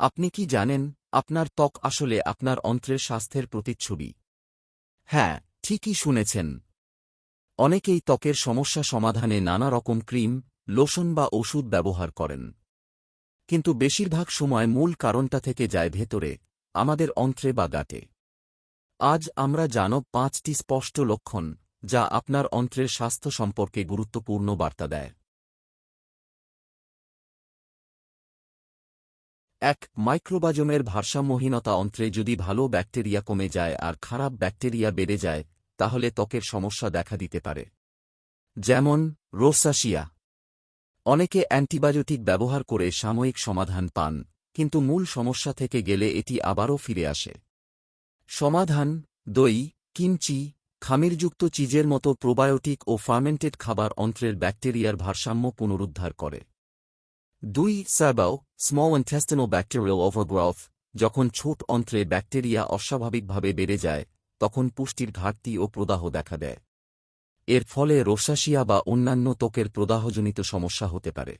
আপনি কি জানেন, আপনার ত্বক আসলে আপনার অন্ত্রের স্বাস্থ্যের প্রতিচ্ছবি? হ্যাঁ ঠিকই শুনেছেন। অনেকেই ত্বকের সমস্যা সমাধানে নানা রকম ক্রিম, লোশন বা ওষুধ ব্যবহার করেন। কিন্তু বেশিরভাগ সময় মূল কারণটা থেকে যায় ভেতরে, আমাদের অন্ত্রে বা গাটে। আজ আমরা জানব পাঁচটি স্পষ্ট লক্ষণ যা আপনার অন্ত্রের স্বাস্থ্য সম্পর্কে গুরুত্বপূর্ণ বার্তা দেয়। এক, মাইক্রোবাজমের ভারসাম্যহীনতা অন্ত্রে যদি ভালো ব্যাকটেরিয়া কমে যায় আর খারাপ ব্যাকটেরিয়া বেড়ে যায়, তাহলে ত্বকের সমস্যা দেখা দিতে পারে। যেমন রোসাশিয়া অনেকে অ্যান্টিবায়োটিক ব্যবহার করে সাময়িক সমাধান পান, কিন্তু মূল সমস্যা থেকে গেলে এটি আবারও ফিরে আসে। সমাধান, দই, কিমচি, খামিরযুক্ত চিজের মতো প্রোবায়োটিক ও ফার্মেন্টেড খাবার অন্ত্রের ব্যাকটেরিয়ার ভারসাম্য পুনরুদ্ধার করে। দুই স্যাবাও স্মল ইন্টেস্টিনাল ব্যাকটেরিয়াল ওভারগ্রথ যখন ছোট অন্ত্রে ব্যাকটেরিয়া অস্বাভাবিকভাবে বেড়ে যায়, তখন পুষ্টির ঘাটতি ও প্রদাহ দেখা দেয়। এর ফলে রোসাশিয়া বা অন্যান্য ত্বকের প্রদাহজনিত সমস্যা হতে পারে।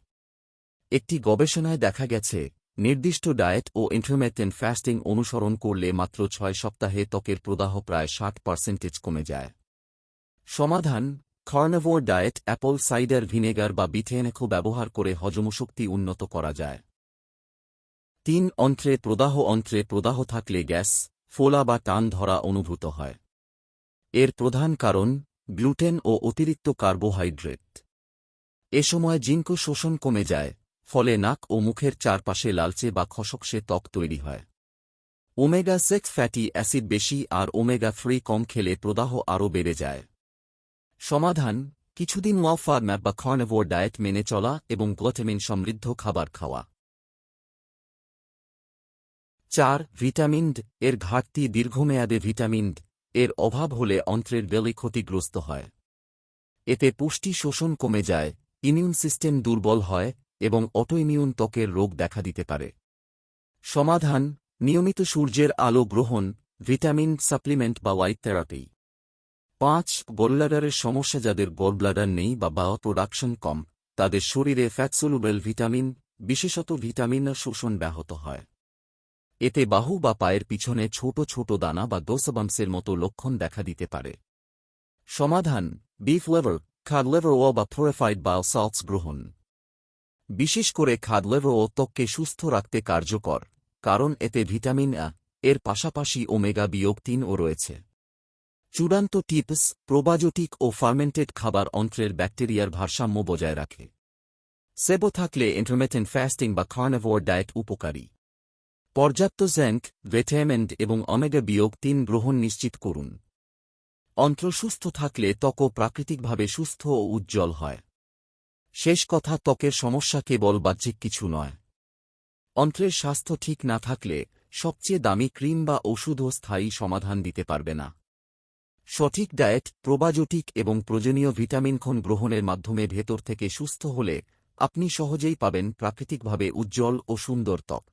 একটি গবেষণায় দেখা গেছে, নির্দিষ্ট ডায়েট ও ইন্টারমেটেন্ট ফাস্টিং অনুসরণ করলে মাত্র ছয় সপ্তাহে ত্বকের প্রদাহ প্রায় ষাট পার্সেন্টেজ কমে যায়। সমাধান carnivore diet, apple, cider vinegar বা বিথেনেখো ব্যবহার করে হজমশক্তি উন্নত করা যায়। তিন অন্ত্রে প্রদাহ অন্ত্রে প্রদাহ থাকলে গ্যাস, ফোলা বা টান ধরা অনুভূত হয়। এর প্রধান কারণ, গ্লুটেন ও অতিরিক্ত কার্বোহাইড্রেট। এ সময় জিঙ্ক শোষণ কমে যায়, ফলে নাক ও মুখের চারপাশে লালচে বা খসকসে ত্বক তৈরি হয়। ওমেগা সেক্স ফ্যাটি অ্যাসিড বেশি আর ওমেগা থ্রি কম খেলে প্রদাহ আরও বেড়ে যায়। সমাধান, কিছুদিন ওয়াফার ম্যাপ বা কর্নেভোর ডায়েট মেনে চলা এবং গ্লুটেমিন সমৃদ্ধ খাবার খাওয়া। চার, ভিটামিন এর ঘাটতি দীর্ঘমেয়াদে ভিটামিন এর অভাব হলে অন্ত্রের বেলি ক্ষতিগ্রস্ত হয়। এতে পুষ্টি শোষণ কমে যায়, ইমিউন সিস্টেম দুর্বল হয় এবং অটোইমিউন ত্বকের রোগ দেখা দিতে পারে। সমাধান, নিয়মিত সূর্যের আলো গ্রহণ, ভিটামিন সাপ্লিমেন্ট বা ওয়াইট থেরাপি। পাঁচ গোলব্লাডারের সমস্যা যাদের গোলব্লাডার নেই বা বাও প্রোডাকশন কম, তাদের শরীরে ফ্যাটসোলুবেল ভিটামিন বিশেষত ভিটামিন শোষণ ব্যাহত হয়। এতে বাহু বা পায়ের পিছনে ছোট ছোট দানা বা দোসবামসের মতো লক্ষণ দেখা দিতে পারে। সমাধান বিফ লেভার খাদ লেভার ও বা ফ্লোরিফাইড বাও সল্টস গ্রহণ। বিশেষ করে খাদ লেভার ও ত্বককে সুস্থ রাখতে কার্যকর, কারণ এতে ভিটামিন আ এর পাশাপাশি ওমেগা বিয়োগ তিন ও রয়েছে। চূড়ান্ত টিপস প্রোবায়োটিক ও ফার্মেন্টেড খাবার অন্ত্রের ব্যাকটেরিয়ার ভারসাম্য বজায় রাখে। সেবো থাকলে ইন্টারমেটেন্ট ফ্যাস্টিং বা কার্নাভোর ডায়েট উপকারী। পর্যাপ্ত জ্যাঙ্ক ভেটামেন্ট এবং অমেগা বিয়োগ তিন গ্রহণ নিশ্চিত করুন। অন্ত্র সুস্থ থাকলে ত্বকও প্রাকৃতিকভাবে সুস্থ ও উজ্জ্বল হয়। শেষ কথা, ত্বকের সমস্যা কেবল বাহ্যিক কিছু নয়। অন্ত্রের স্বাস্থ্য ঠিক না থাকলে সবচেয়ে দামি ক্রিম বা ওষুধও স্থায়ী সমাধান দিতে পারবে না। সঠিক ডায়েট, প্রোবায়োটিক এবং প্রয়োজনীয় ভিটামিনক্ষণ গ্রহণের মাধ্যমে ভেতর থেকে সুস্থ হলে আপনি সহজেই পাবেন প্রাকৃতিকভাবে উজ্জ্বল ও সুন্দর ত্বক।